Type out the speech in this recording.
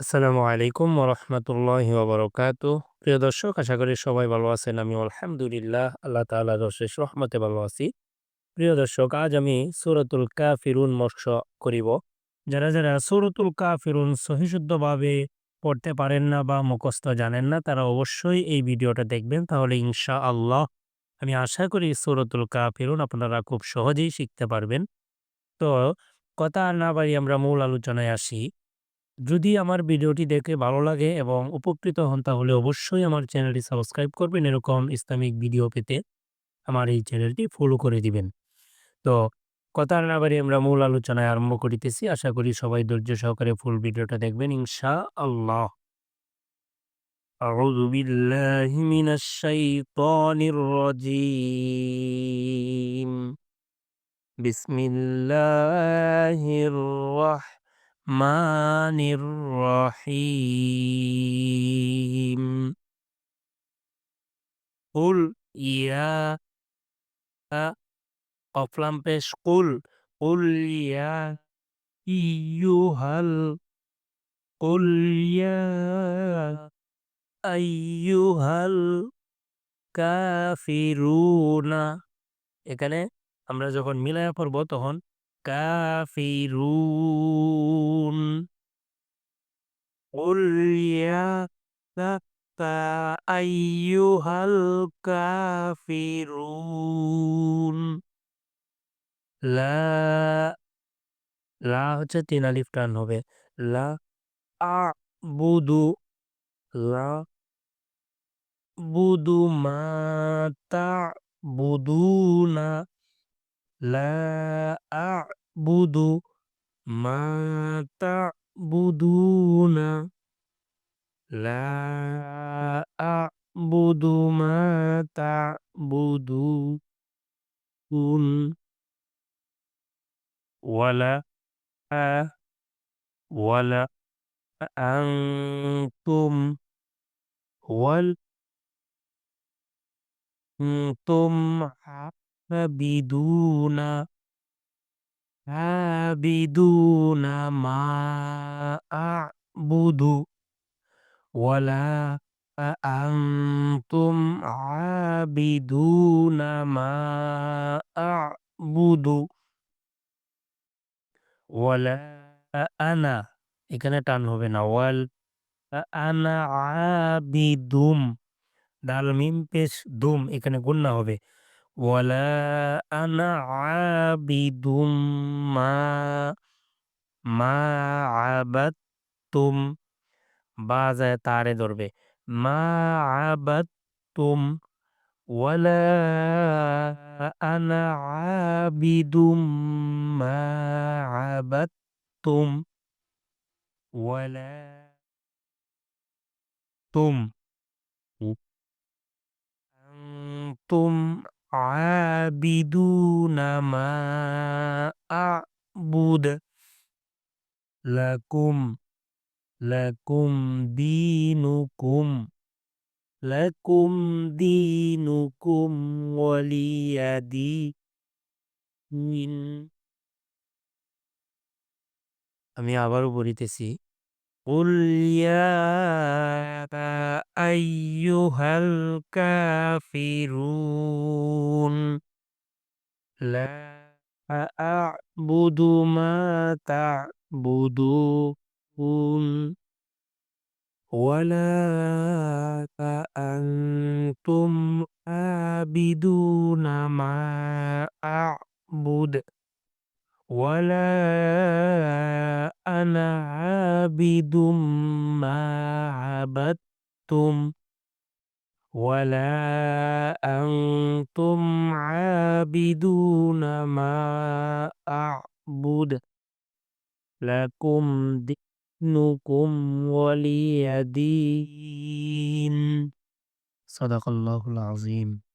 আসসালামু আলাইকুম ওরহমতুল্লাহ ওবরকাত প্রিয় দর্শক, আশা করি সবাই ভালো আছেন। আমি আলহামদুলিল্লাহ, আল্লাহ তাআলার অশেষ রহমতে ভালো আছি। প্রিয় দর্শক, আজ আমি সুরতুল কা ফিরুন মৎস্য করিব। যারা যারা সুরতুল কা ফিরুন সহিশুদ্ধভাবে পড়তে পারেন না বা মুখস্থ জানেন না, তারা অবশ্যই এই ভিডিওটা দেখবেন। তাহলে ইনশা আল্লাহ আমি আশা করি সুরতুল কা ফিরুন আপনারা খুব সহজেই শিখতে পারবেন। তো, কথা না বাড়ি আমরা মূল আলোচনায় আসি। যদি আমার ভিডিওটি দেখে ভালো লাগে এবং উপকৃত হন তাহলে অবশ্যই আমার চ্যানেলটি সাবস্ক্রাইব করবেন এরকম ইসলামিক ভিডিও পেতে আমার এই চ্যানেলটি ফলো করে দিবেন তো কথা না বাড়ি আমরা মূল আলোচনায় আরম্ভ করিতেছি আশা করি সবাই ধৈর্য সহকারে ফুল ভিডিওটা দেখবেন ইনশা আল্লাহ أعوذ بالله من الشيطان الرجيم بسم الله الرحمن মানির রহিম কুল ইয়া অফলাম পেশ কুল কুল ইয়া ইয়ুহাল কুল ইয়া আইয়ুহাল কাফিরুনা এখানে আমরা যখন মিলায়া পড়ব তখন কাফিরুন قل يا أيها الكافرون লা লা হচ্ছে তিন আলিফ টান হবে লা আ বুদু লা বুদু মাতা বুদুনা لا أعبد ما تعبدون. لا أعبد ما تعبدون. ولا ولا أنتم. وال أنتم عابدون عابدون ما أعبد ولا أنتم عابدون ما أعبد ولا أنا এখানে টান হবে না ওয়াল আনা আবিদুম দাল মিম পেশ দুম এখানে গুন্না হবে ওয়ালা আনা আবিদুম মা মা আবাদতুম বা যায় তারে ধরবে মা আবাদতুম ওয়ালা আনা আবিদুম মা আবাদতুম ওয়ালা তুম তুম عابدون ما أعبد لكم لكم دينكم لكم دينكم ولي دين আমি আবারও বলিতেছি قل يا أيها الكافرون لا أعبد ما تعبدون ولا أنتم عابدون ما أعبد ولا أنا عابد ما عبدتم ولا أنتم عابدون ما أعبد. لكم دينكم ولي دين. صدق الله العظيم.